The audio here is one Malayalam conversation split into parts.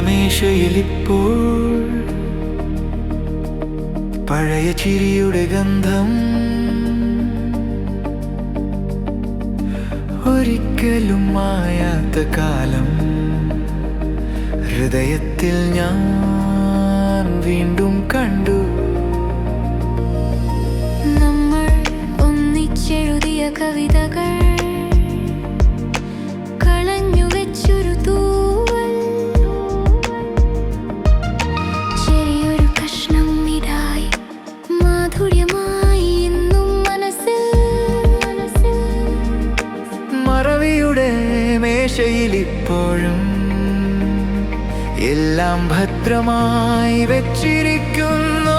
മേശയിലിപ്പോൾ പഴയ ചിരിയുടെ ഗന്ധം ഒരിക്കലും മായാത്ത കാലം. ഹൃദയത്തിൽ ഞാൻ വീണ്ടും കണ്ടു. നമ്മൾ ഒന്നിച്ചെഴുതിയ കവിതകൾ ഇപ്പോഴും എല്ലാം ഭദ്രമായി വെച്ചിരിക്കുന്നു.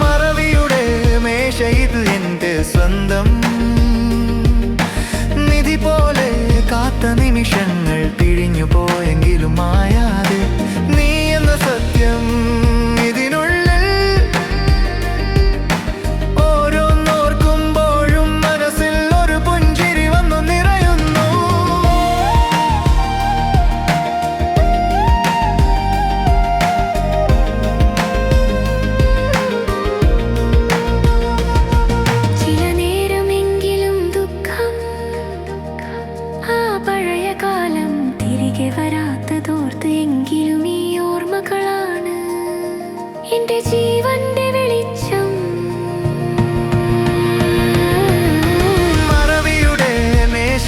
മറവിയുടെ മേശ ഇത് എന്റെ സ്വന്തം. നിധി പോലെ കാത്ത നിമിഷങ്ങൾ പിഴിഞ്ഞു പോയെങ്കിലും മായാതെ ജീവന്റെ വെളിച്ചം. മറവിയുടെ മേശ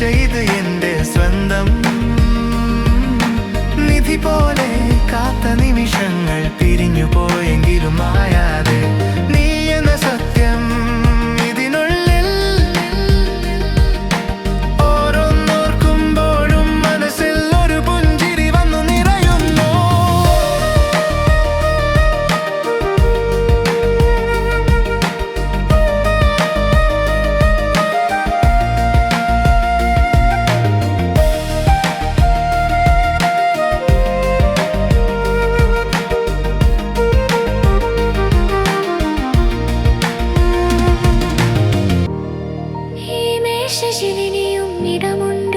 என்னிடமுன்